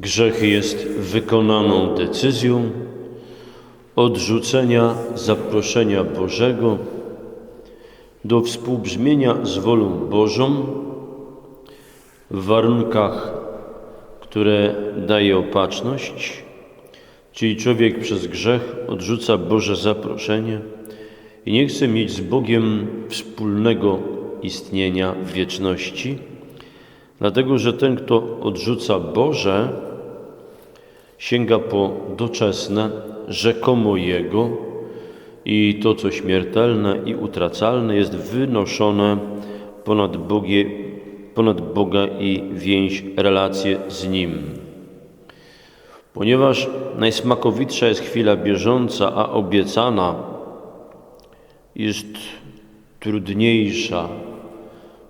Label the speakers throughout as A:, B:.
A: Grzech jest wykonaną decyzją odrzucenia zaproszenia Bożego do współbrzmienia z wolą Bożą w warunkach, które daje opatrzność, czyli człowiek przez grzech odrzuca Boże zaproszenie i nie chce mieć z Bogiem wspólnego istnienia w wieczności, dlatego że ten, kto odrzuca Boże, sięga po doczesne, rzekomo Jego i to, co śmiertelne i utracalne, jest wynoszone ponad, Bogie, ponad Boga i więź relacje z Nim. Ponieważ najsmakowitsza jest chwila bieżąca, a obiecana jest trudniejsza,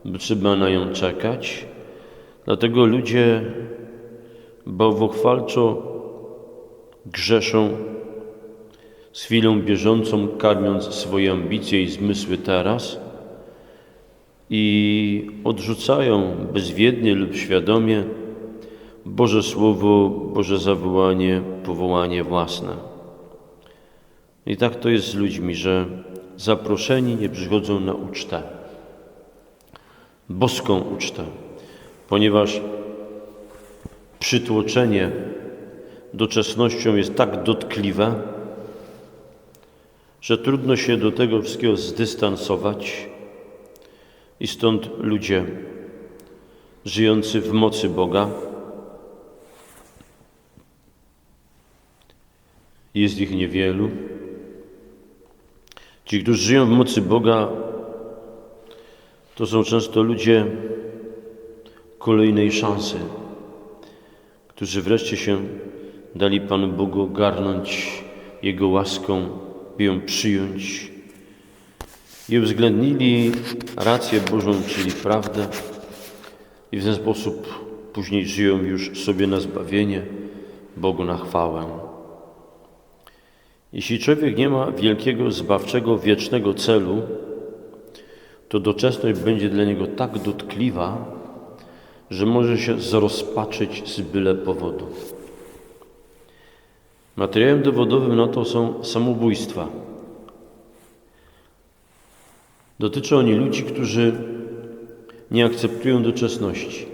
A: bo trzeba na nią czekać, dlatego ludzie bałwochwalczo grzeszą z chwilą bieżącą, karmiąc swoje ambicje i zmysły teraz i odrzucają bezwiednie lub świadomie Boże Słowo, Boże zawołanie, powołanie własne. I tak to jest z ludźmi, że zaproszeni nie przychodzą na ucztę, boską ucztę, ponieważ przytłoczenie doczesnością jest tak dotkliwe, że trudno się do tego wszystkiego zdystansować i stąd ludzie żyjący w mocy Boga jest ich niewielu. Ci, którzy żyją w mocy Boga, to są często ludzie kolejnej szansy, którzy wreszcie się dali Panu Bogu garnąć Jego łaską, by ją przyjąć i uwzględnili rację Bożą, czyli prawdę i w ten sposób później żyją już sobie na zbawienie, Bogu na chwałę. Jeśli człowiek nie ma wielkiego, zbawczego, wiecznego celu, to doczesność będzie dla niego tak dotkliwa, że może się zrozpaczyć z byle powodu. Materiałem dowodowym na to są samobójstwa. Dotyczą oni ludzi, którzy nie akceptują doczesności,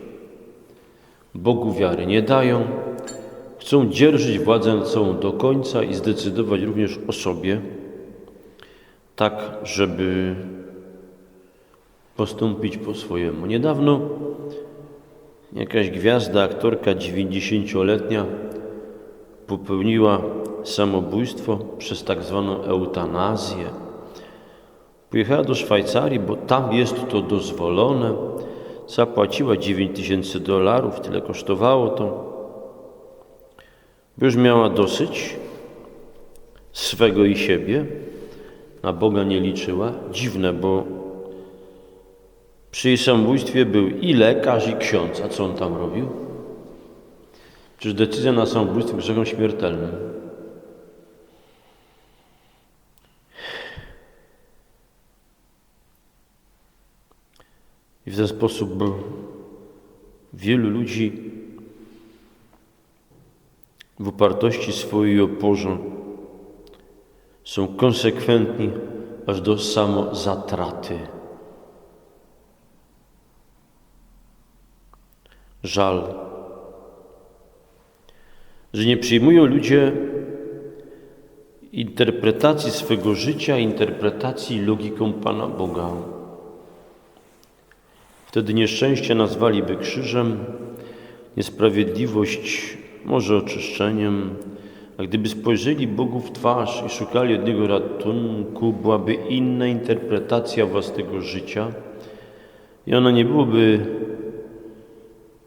A: Bogu wiary nie dają, chcą dzierżyć władzę nad do końca i zdecydować również o sobie, tak, żeby postąpić po swojemu. Niedawno jakaś gwiazda, aktorka 90-letnia popełniła samobójstwo przez tak zwaną eutanazję. Pojechała do Szwajcarii, bo tam jest to dozwolone. Zapłaciła 9 tysięcy dolarów, tyle kosztowało to. Już miała dosyć swego i siebie, na Boga nie liczyła. Dziwne, bo przy jej samobójstwie był i lekarz, i ksiądz. A co on tam robił? Przecież decyzja na samobójstwo grzechem śmiertelnym. I w ten sposób wielu ludzi w upartości swojej oporze są konsekwentni aż do samozatraty. Żal, że nie przyjmują ludzie interpretacji swego życia, interpretacji logiką Pana Boga. Wtedy nieszczęście nazwaliby krzyżem, niesprawiedliwość może oczyszczeniem, a gdyby spojrzeli Bogu w twarz i szukali od Niego ratunku, byłaby inna interpretacja własnego życia i ona nie byłoby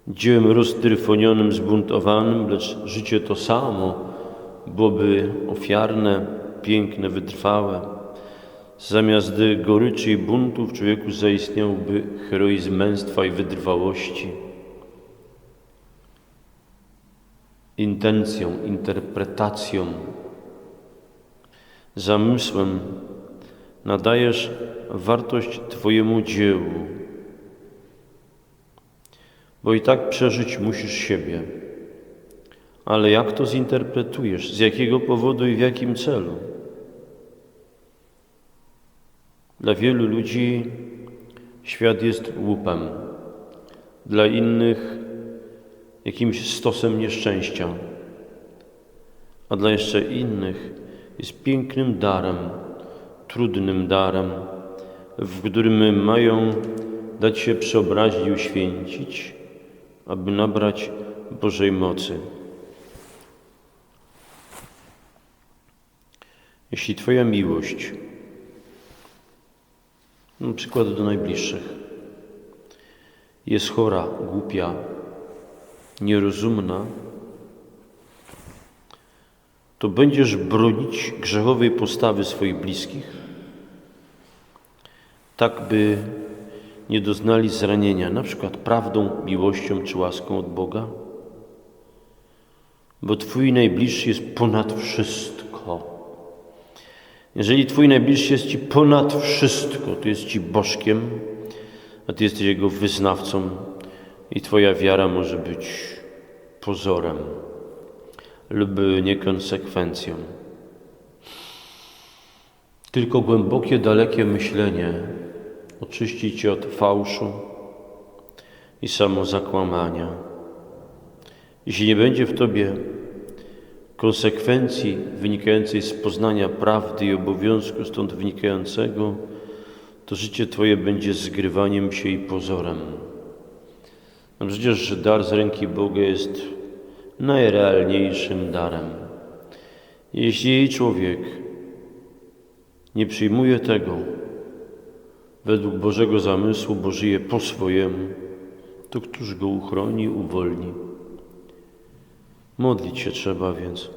A: dziełem roztryfonionym, zbuntowanym, lecz życie to samo byłoby ofiarne, piękne, wytrwałe. Zamiast goryczy i buntu w człowieku zaistniałby heroizm męstwa i wytrwałości. Intencją, interpretacją, zamysłem nadajesz wartość Twojemu dziełu, bo i tak przeżyć musisz siebie. Ale jak to zinterpretujesz? Z jakiego powodu i w jakim celu? Dla wielu ludzi świat jest łupem, dla innych jakimś stosem nieszczęścia, a dla jeszcze innych jest pięknym darem, trudnym darem, w którym mają dać się przeobrazić i uświęcić, aby nabrać Bożej mocy. Jeśli Twoja miłość, na przykład do najbliższych, jest chora, głupia, nierozumna, to będziesz bronić grzechowej postawy swoich bliskich, tak by nie doznali zranienia, na przykład prawdą, miłością czy łaską od Boga? Bo Twój najbliższy jest ponad wszystko. Jeżeli Twój najbliższy jest Ci ponad wszystko, to jest Ci Bożkiem, a Ty jesteś Jego wyznawcą i Twoja wiara może być pozorem lub niekonsekwencją. Tylko głębokie, dalekie myślenie oczyści Cię od fałszu i samozakłamania. Jeśli nie będzie w Tobie konsekwencji wynikającej z poznania prawdy i obowiązku stąd wynikającego, to życie Twoje będzie zgrywaniem się i pozorem. No przecież dar z ręki Boga jest najrealniejszym darem. Jeśli człowiek nie przyjmuje tego według Bożego zamysłu, bo żyje po swojemu, to któż go uchroni, uwolni? Modlić się trzeba więc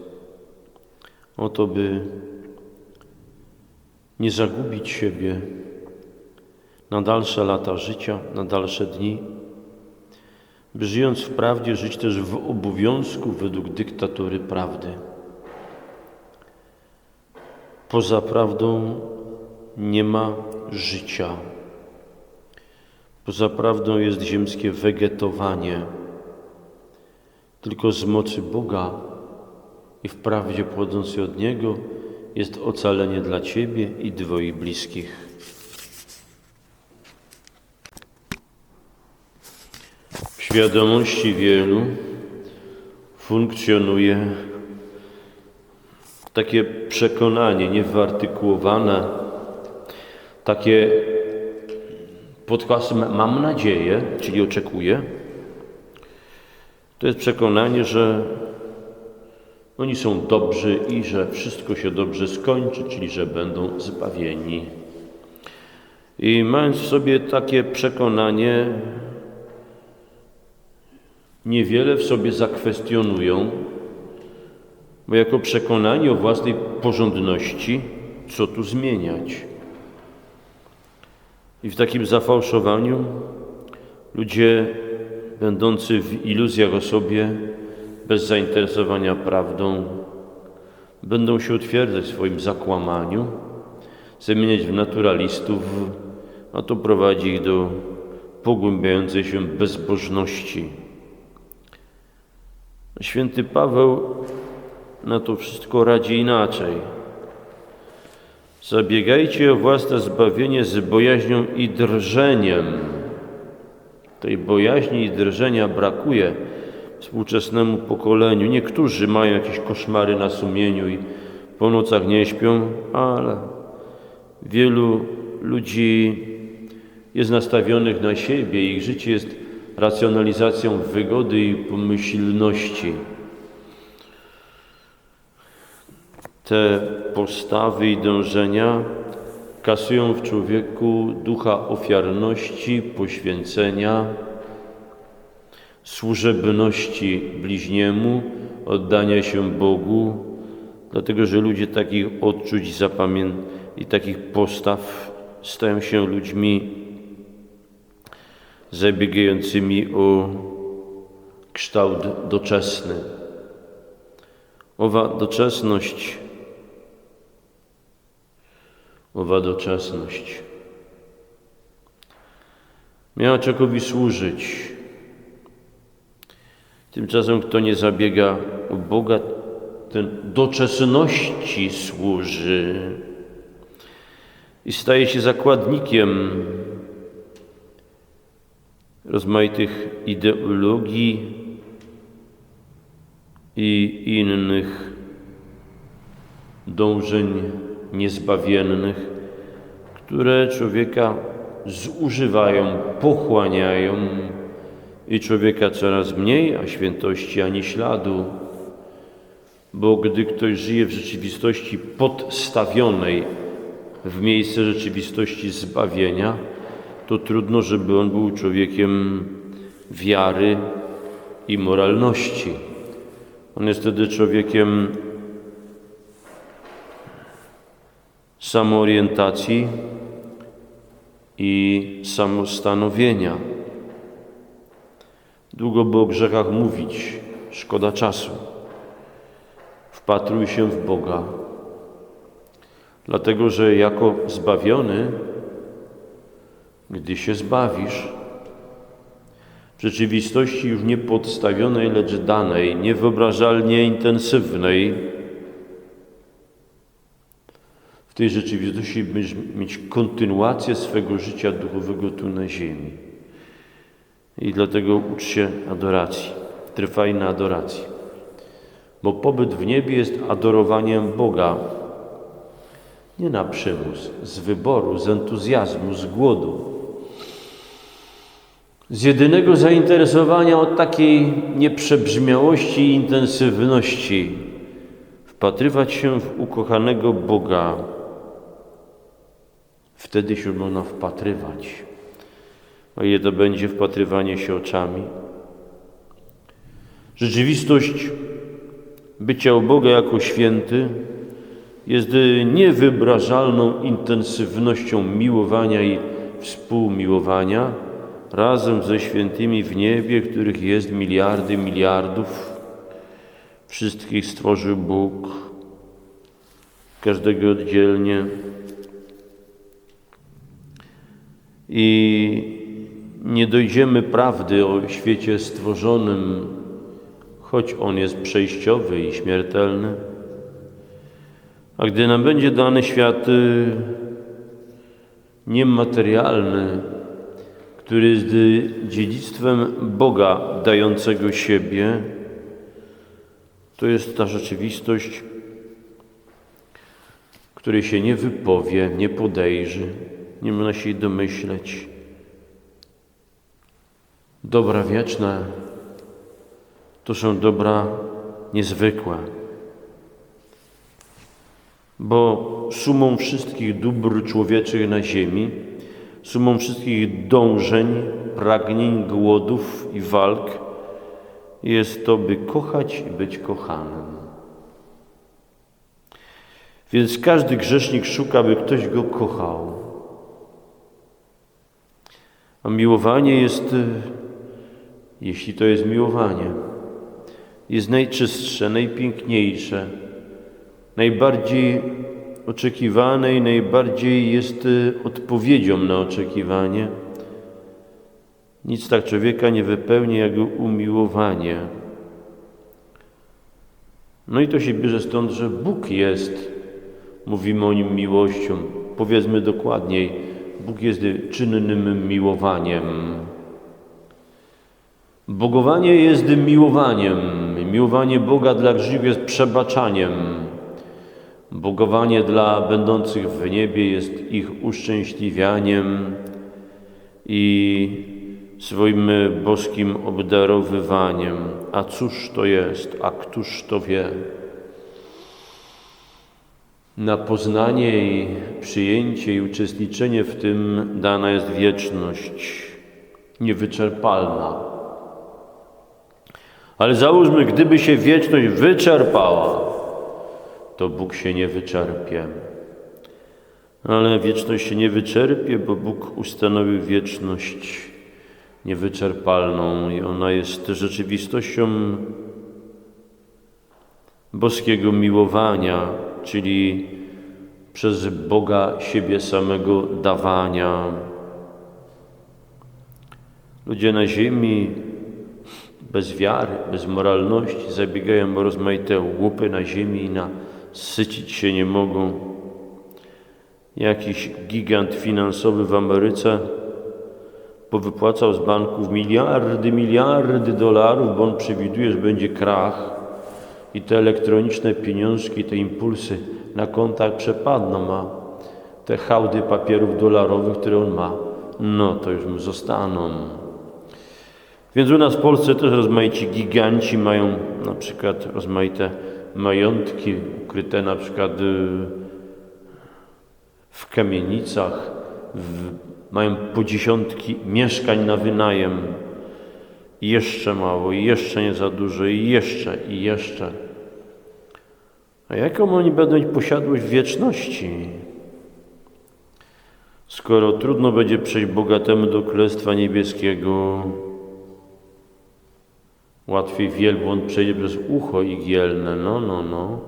A: o to, by nie zagubić siebie na dalsze lata życia, na dalsze dni, by żyjąc w prawdzie, żyć też w obowiązku według dyktatury prawdy. Poza prawdą nie ma życia. Poza prawdą jest ziemskie wegetowanie. Tylko z mocy Boga i w prawdzie od Niego jest ocalenie dla Ciebie i Twoich bliskich. W świadomości wielu funkcjonuje takie przekonanie niewyartykułowane, takie pod hasłem mam nadzieję, czyli oczekuję, to jest przekonanie, że oni są dobrzy i że wszystko się dobrze skończy, czyli że będą zbawieni. I mając w sobie takie przekonanie, niewiele w sobie zakwestionują, bo jako przekonanie o własnej porządności, co tu zmieniać? I w takim zafałszowaniu ludzie będący w iluzjach o sobie, bez zainteresowania prawdą, będą się utwierdzać w swoim zakłamaniu, zamieniać w naturalistów, a to prowadzi ich do pogłębiającej się bezbożności. Święty Paweł na to wszystko radzi inaczej. Zabiegajcie o własne zbawienie z bojaźnią i drżeniem. Tej bojaźni i drżenia brakuje współczesnemu pokoleniu. Niektórzy mają jakieś koszmary na sumieniu i po nocach nie śpią, ale wielu ludzi jest nastawionych na siebie, ich życie jest racjonalizacją wygody i pomyślności. Te postawy i dążenia kasują w człowieku ducha ofiarności, poświęcenia, służebności bliźniemu, oddania się Bogu, dlatego że ludzie takich odczuć zapamię i takich postaw stają się ludźmi zabiegającymi o kształt doczesny. Owa doczesność, owa doczesność miała człowiekowi służyć. Tymczasem kto nie zabiega o Boga, ten doczesności służy i staje się zakładnikiem rozmaitych ideologii i innych dążeń niezbawiennych, które człowieka zużywają, pochłaniają i człowieka coraz mniej, a świętości ani śladu. Bo gdy ktoś żyje w rzeczywistości podstawionej w miejsce rzeczywistości zbawienia, to trudno, żeby on był człowiekiem wiary i moralności. On jest wtedy człowiekiem samoorientacji i samostanowienia. Długo by o grzechach mówić, szkoda czasu. Wpatruj się w Boga, dlatego że jako zbawiony, gdy się zbawisz, w rzeczywistości już nie podstawionej, lecz danej, niewyobrażalnie intensywnej, w tej rzeczywistości będziesz mieć kontynuację swego życia duchowego tu na ziemi. I dlatego ucz się adoracji, trwaj na adoracji. Bo pobyt w niebie jest adorowaniem Boga, nie na przymus, z wyboru, z entuzjazmu, z głodu, z jedynego zainteresowania od takiej nieprzebrzmiałości i intensywności, wpatrywać się w ukochanego Boga. Wtedy się można wpatrywać. A ile to będzie wpatrywanie się oczami? Rzeczywistość bycia u Boga jako święty jest niewyobrażalną intensywnością miłowania i współmiłowania razem ze świętymi w niebie, których jest miliardy miliardów. Wszystkich stworzył Bóg, każdego oddzielnie. I nie dojdziemy prawdy o świecie stworzonym, choć on jest przejściowy i śmiertelny. A gdy nam będzie dany świat y, niematerialny, który jest dziedzictwem Boga dającego siebie, to jest ta rzeczywistość, której się nie wypowie, nie podejrzy, nie można się domyśleć. Dobra wieczne to są dobra niezwykłe, bo sumą wszystkich dóbr człowieczych na ziemi, sumą wszystkich dążeń, pragnień, głodów i walk jest to, by kochać i być kochanym. Więc każdy grzesznik szuka, by ktoś go kochał. A miłowanie jest, y, jeśli to jest miłowanie, jest najczystsze, najpiękniejsze, najbardziej oczekiwane i najbardziej jest y, odpowiedzią na oczekiwanie. Nic tak człowieka nie wypełni jak umiłowanie. No i to się bierze stąd, że Bóg jest, mówimy o Nim miłością. Powiedzmy dokładniej, Bóg jest czynnym miłowaniem. Bogowanie jest miłowaniem. Miłowanie Boga dla grzechów jest przebaczaniem. Bogowanie dla będących w niebie jest ich uszczęśliwianiem i swoim boskim obdarowywaniem. A cóż to jest, a któż to wie? Na poznanie i przyjęcie i uczestniczenie w tym dana jest wieczność niewyczerpalna. Ale załóżmy, gdyby się wieczność wyczerpała, to Bóg się nie wyczerpie. Ale wieczność się nie wyczerpie, bo Bóg ustanowił wieczność niewyczerpalną i ona jest rzeczywistością boskiego miłowania, czyli przez Boga siebie samego dawania. Ludzie na ziemi bez wiary, bez moralności, zabiegają o rozmaite łupy na ziemi i na sycić się nie mogą. Jakiś gigant finansowy w Ameryce powypłacał z banków miliardy, miliardy dolarów, bo on przewiduje, że będzie krach i te elektroniczne pieniążki, te impulsy na kontach przepadną, a te hałdy papierów dolarowych, które on ma, no to już mu zostaną. Więc u nas w Polsce też rozmaici giganci mają na przykład rozmaite majątki ukryte na przykład y, w kamienicach, w, mają po dziesiątki mieszkań na wynajem. Jeszcze mało, jeszcze nie za dużo, i jeszcze, i jeszcze. A jaką oni będą mieć posiadłość w wieczności? Skoro trudno będzie przejść bogatemu do Królestwa Niebieskiego, łatwiej wielbłąd przejdzie przez ucho igielne. No, no, no.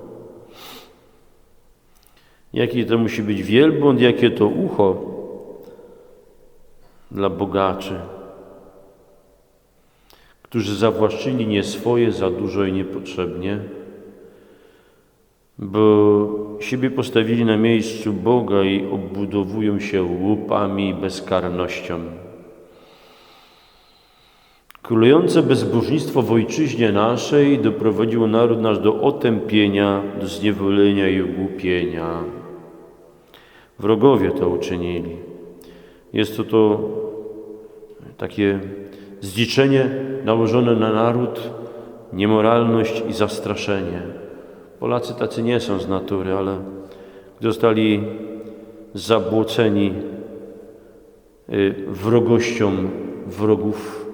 A: Jaki to musi być wielbłąd, jakie to ucho dla bogaczy, którzy zawłaszczyli nie swoje za dużo i niepotrzebnie, bo siebie postawili na miejscu Boga i obudowują się łupami i bezkarnością. Królujące bezbożnictwo w ojczyźnie naszej doprowadziło naród nasz do otępienia, do zniewolenia i ogłupienia. Wrogowie to uczynili. Jest to to takie zdziczenie nałożone na naród, niemoralność i zastraszenie. Polacy tacy nie są z natury, ale gdy zostali zabłoceni y, wrogością wrogów,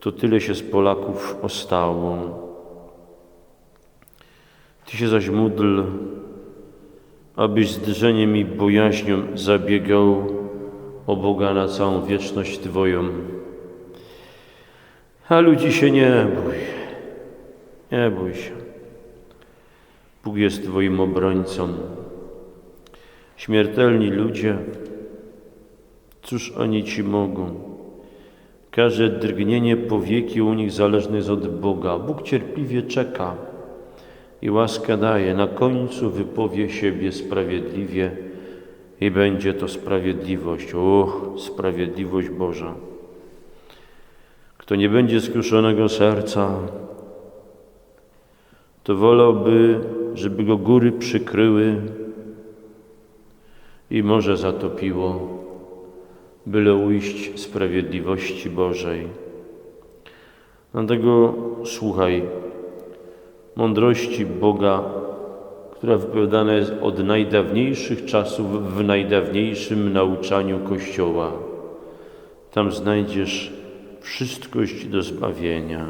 A: to tyle się z Polaków ostało. Ty się zaś módl, abyś z i bojaźnią zabiegał o Boga na całą wieczność Twoją. A ludzi się nie bój, nie bój się. Bóg jest Twoim obrońcą. Śmiertelni ludzie, cóż oni Ci mogą? Każde drgnienie powieki u nich zależne jest od Boga. Bóg cierpliwie czeka i łaskę daje. Na końcu wypowie siebie sprawiedliwie i będzie to sprawiedliwość. Och, sprawiedliwość Boża. Kto nie będzie skruszonego serca, to wolałby, żeby go góry przykryły i morze zatopiło, byle ujść sprawiedliwości Bożej. Dlatego słuchaj mądrości Boga, która wypowiadana jest od najdawniejszych czasów w najdawniejszym nauczaniu Kościoła. Tam znajdziesz wszystkość do zbawienia.